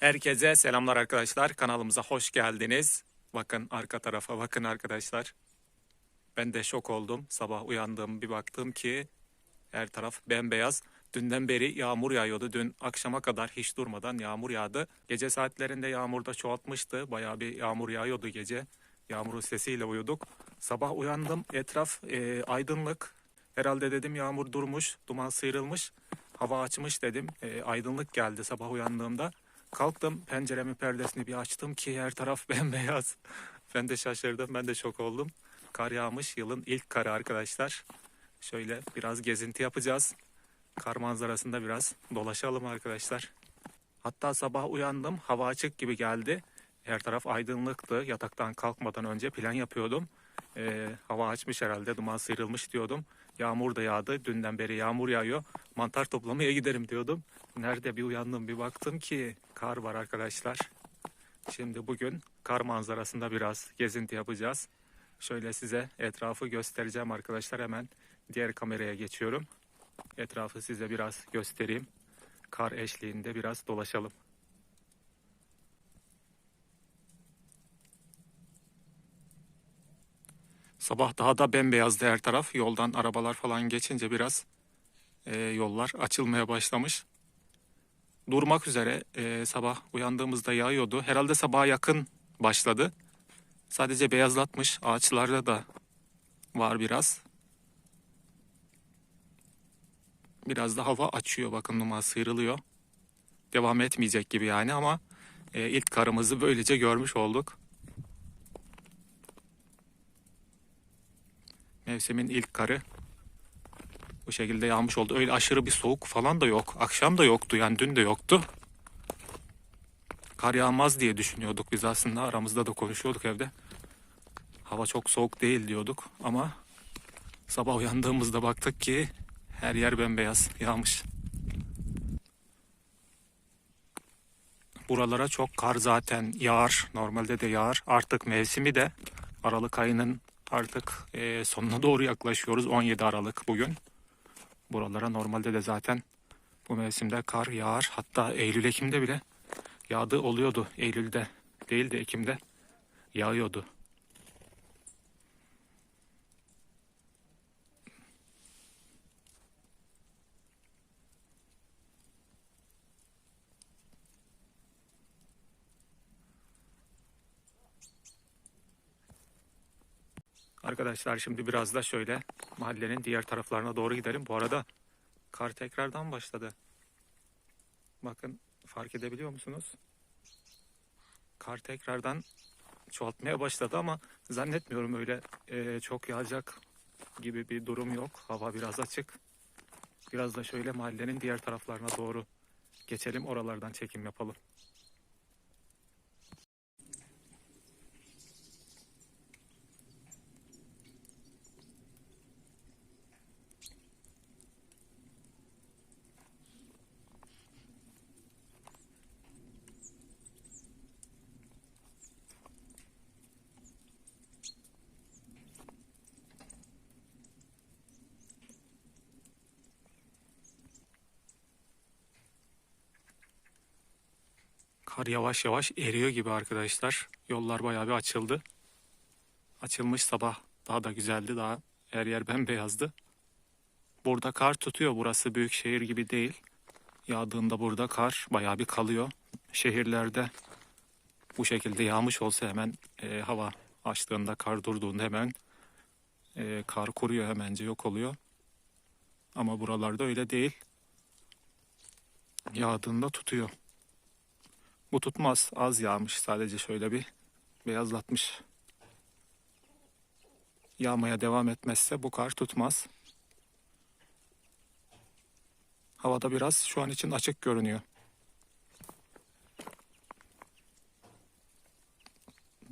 Herkese selamlar arkadaşlar. Kanalımıza hoş geldiniz. Bakın arka tarafa bakın arkadaşlar. Ben de şok oldum. Sabah uyandım bir baktım ki her taraf bembeyaz. Dünden beri yağmur yağıyordu. Dün akşama kadar hiç durmadan yağmur yağdı. Gece saatlerinde yağmur da çoğaltmıştı. Bayağı bir yağmur yağıyordu gece. Yağmurun sesiyle uyuduk. Sabah uyandım. Etraf e, aydınlık. Herhalde dedim yağmur durmuş, duman sıyrılmış. Hava açmış dedim. E, aydınlık geldi sabah uyandığımda. Kalktım penceremin perdesini bir açtım ki her taraf bembeyaz. Ben de şaşırdım, ben de şok oldum. Kar yağmış, yılın ilk karı arkadaşlar. Şöyle biraz gezinti yapacağız. Kar manzarasında biraz dolaşalım arkadaşlar. Hatta sabah uyandım, hava açık gibi geldi. Her taraf aydınlıktı. Yataktan kalkmadan önce plan yapıyordum. Ee, hava açmış herhalde, duman sıyrılmış diyordum. Yağmur da yağdı. Dünden beri yağmur yağıyor. Mantar toplamaya giderim diyordum. Nerede bir uyandım bir baktım ki kar var arkadaşlar. Şimdi bugün kar manzarasında biraz gezinti yapacağız. Şöyle size etrafı göstereceğim arkadaşlar. Hemen diğer kameraya geçiyorum. Etrafı size biraz göstereyim. Kar eşliğinde biraz dolaşalım. Sabah daha da bembeyazdı her taraf. Yoldan arabalar falan geçince biraz e, yollar açılmaya başlamış. Durmak üzere e, sabah uyandığımızda yağıyordu. Herhalde sabaha yakın başladı. Sadece beyazlatmış. Ağaçlarda da var biraz. Biraz da hava açıyor. Bakın numara sıyrılıyor. Devam etmeyecek gibi yani ama e, ilk karımızı böylece görmüş olduk. Mevsimin ilk karı bu şekilde yağmış oldu. Öyle aşırı bir soğuk falan da yok. Akşam da yoktu yani dün de yoktu. Kar yağmaz diye düşünüyorduk biz aslında aramızda da konuşuyorduk evde. Hava çok soğuk değil diyorduk ama sabah uyandığımızda baktık ki her yer bembeyaz yağmış. Buralara çok kar zaten yağar. Normalde de yağar. Artık mevsimi de Aralık ayının artık e, sonuna doğru yaklaşıyoruz. 17 Aralık bugün. Buralara normalde de zaten bu mevsimde kar yağar. Hatta Eylül Ekim'de bile yağdı oluyordu. Eylül'de değil de Ekim'de yağıyordu. Arkadaşlar şimdi biraz da şöyle mahallenin diğer taraflarına doğru gidelim. Bu arada kar tekrardan başladı. Bakın fark edebiliyor musunuz? Kar tekrardan çoğaltmaya başladı ama zannetmiyorum öyle e, çok yağacak gibi bir durum yok. Hava biraz açık. Biraz da şöyle mahallenin diğer taraflarına doğru geçelim. Oralardan çekim yapalım. Kar yavaş yavaş eriyor gibi arkadaşlar. Yollar bayağı bir açıldı. Açılmış sabah daha da güzeldi. Daha her yer bembeyazdı. Burada kar tutuyor. Burası büyük şehir gibi değil. Yağdığında burada kar bayağı bir kalıyor. Şehirlerde bu şekilde yağmış olsa hemen e, hava açtığında kar durduğunda hemen e, kar kuruyor hemence yok oluyor. Ama buralarda öyle değil. Yağdığında tutuyor. Bu tutmaz. Az yağmış sadece şöyle bir beyazlatmış. Yağmaya devam etmezse bu kar tutmaz. Havada biraz şu an için açık görünüyor.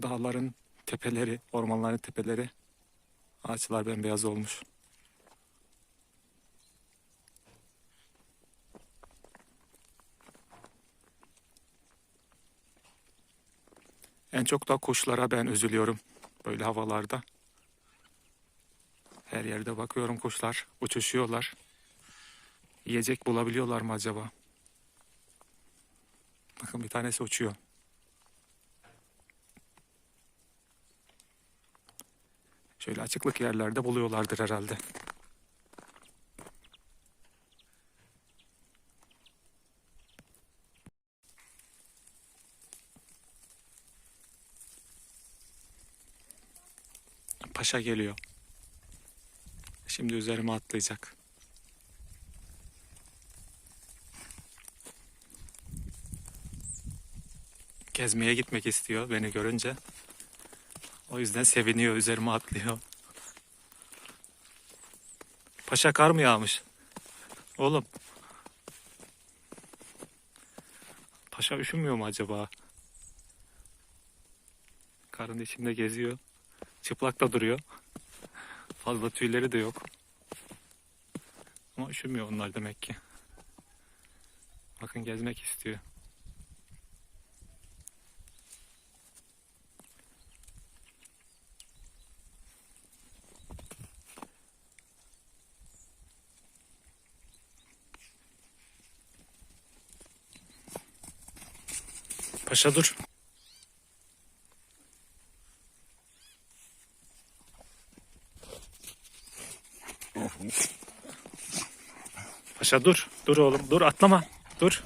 Dağların tepeleri, ormanların tepeleri, ağaçlar bembeyaz olmuş. En çok da kuşlara ben üzülüyorum böyle havalarda. Her yerde bakıyorum kuşlar uçuşuyorlar. Yiyecek bulabiliyorlar mı acaba? Bakın bir tanesi uçuyor. Şöyle açıklık yerlerde buluyorlardır herhalde. Paşa geliyor. Şimdi üzerime atlayacak. Gezmeye gitmek istiyor beni görünce. O yüzden seviniyor, üzerime atlıyor. Paşa kar mı yağmış? Oğlum. Paşa üşümüyor mu acaba? Karın içinde geziyor. Çıplak da duruyor. Fazla tüyleri de yok. Ama üşümüyor onlar demek ki. Bakın gezmek istiyor. Paşa dur. Paşa dur. Dur oğlum. Dur atlama. Dur.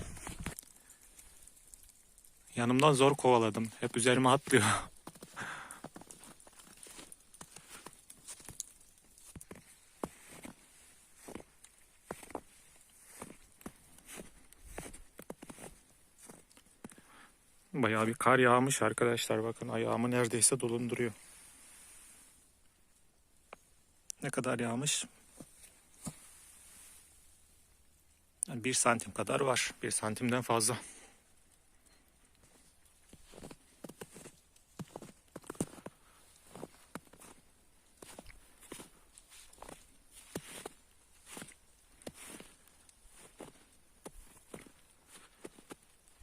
Yanımdan zor kovaladım. Hep üzerime atlıyor. Bayağı bir kar yağmış arkadaşlar. Bakın ayağımı neredeyse dolunduruyor. Ne kadar yağmış? Yani bir santim kadar var. Bir santimden fazla.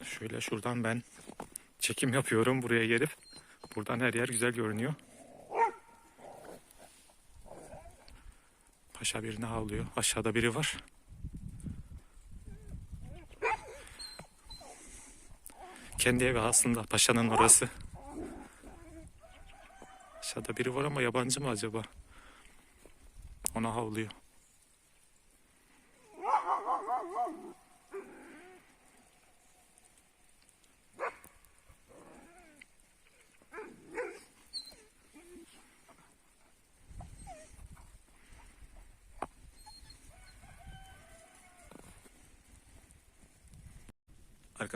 Şöyle şuradan ben çekim yapıyorum buraya gelip. Buradan her yer güzel görünüyor. Paşa birini havlıyor. Aşağıda biri var. Kendi evi aslında paşanın orası. Aşağıda biri var ama yabancı mı acaba? Ona havlıyor.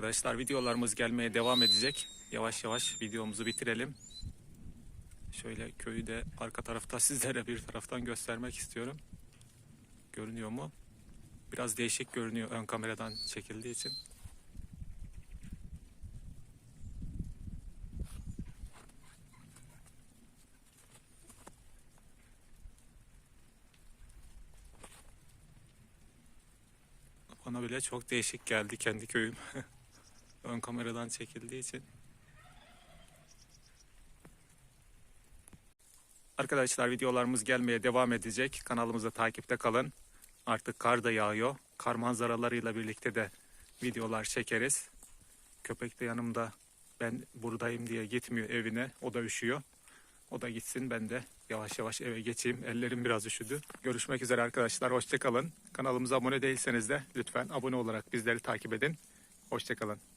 Arkadaşlar videolarımız gelmeye devam edecek. Yavaş yavaş videomuzu bitirelim. Şöyle köyü de arka tarafta sizlere bir taraftan göstermek istiyorum. Görünüyor mu? Biraz değişik görünüyor ön kameradan çekildiği için. Bana bile çok değişik geldi kendi köyüm. ön kameradan çekildiği için. Arkadaşlar videolarımız gelmeye devam edecek. Kanalımızda takipte kalın. Artık kar da yağıyor. Kar manzaralarıyla birlikte de videolar çekeriz. Köpek de yanımda ben buradayım diye gitmiyor evine. O da üşüyor. O da gitsin ben de yavaş yavaş eve geçeyim. Ellerim biraz üşüdü. Görüşmek üzere arkadaşlar. Hoşçakalın. Kanalımıza abone değilseniz de lütfen abone olarak bizleri takip edin. Hoşçakalın.